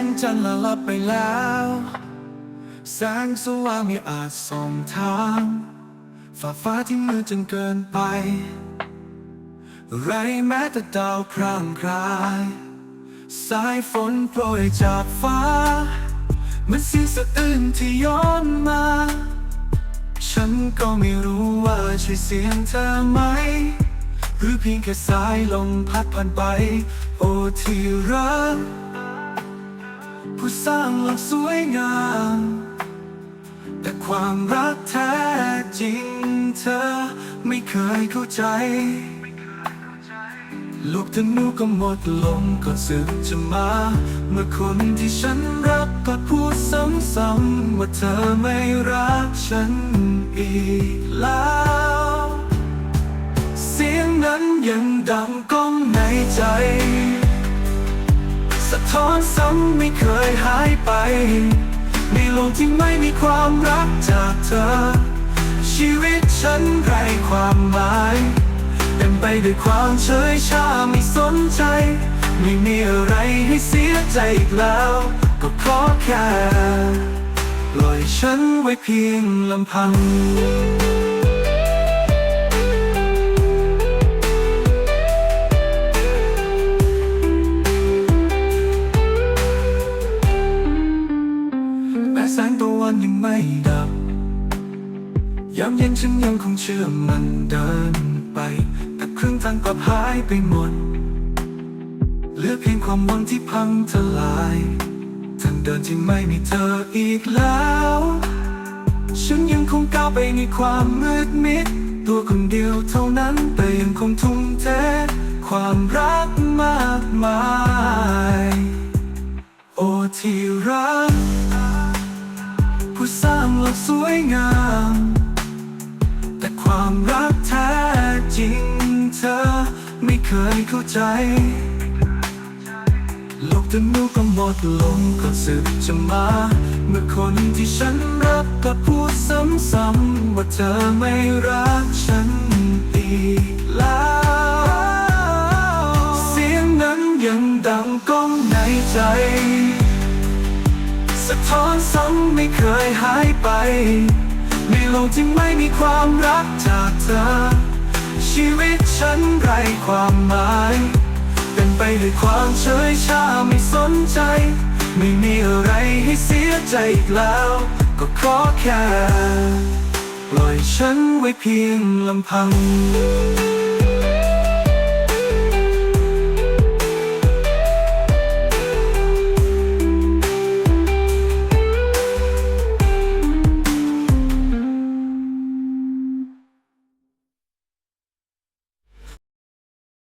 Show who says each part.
Speaker 1: งจันทร์ละลับไปแล้ว แสงสว่างไม่อาจส่องทางฝ่าฟ้าที่มืดจนเกินไป ไรแม้แต่ดาวพร่างพราย สายฝนโปรยจากฟ้า มันเสียงสะอื้นที่ย้อนมา ฉันก็ไม่รู้ว่าใช่เสียงเธอไหม หรือเพียงแค่สายลมพัดผ่านไป โอ้ที่รัก ผู้สร้างโลกสวยงาม แต่ความรักแท้จริงเธอไม่เคยเข้าใจ ลูกธนูก็หมดลงก่อนสึกจะมา เมื่อคนที่ฉันรักก็พูดซ้ำๆว่าเธอไม่รักฉันอีกแล้ว เสียงนั้นยังดังก้องในใจ ท้อนซ้ำไม่เคยหายไป ในโลกที่ไม่มีความรักจากเธอ ชีวิตฉันไร้ความหมาย เต็มไปด้วยความเฉยชาไม่สนใจ ไม่มีอะไรให้เสียใจอีกแล้ว ก็ขอแค่ ปล่อยฉันไว้เพียงลำพัง ไม่ดับยามเย็นฉันยังคงเชื่อมันเดินไป แต่ครึ่งทางกลับหายไปหมด เหลือเพียงความหวังที่พังทลายทางเดินที่ไม่มีเธออีกแล้ว ฉันยังคงก้าวไปในความมืดมิด ตัวคนเดียวเท่านั้นแต่ยังคงทุ่มเทความรักมากมาย โอ้ที่รัก โลกสวยงาม แต่ความรักแท้จริงเธอไม่เคยเข้าใจโลกธนูก็หมดลงก็สึกจะมา เมื่อคนที่ฉันรักก็พูดซ้ำๆว่าเธอไม่รักฉันอีกแล้ว เสียงนั้นยังดังก้องในใจ สะท้อนซ้ำไม่เคยหายไป ในโลกที่ไม่มีความรักจากเธอ ชีวิตฉันไร้ความหมาย เป็นไปด้วยความเฉยชาไม่สนใจ ไม่มีอะไรให้เสียใจอีกแล้ว ก็ขอแค่ ปล่อยฉันไว้เพียงลำพัง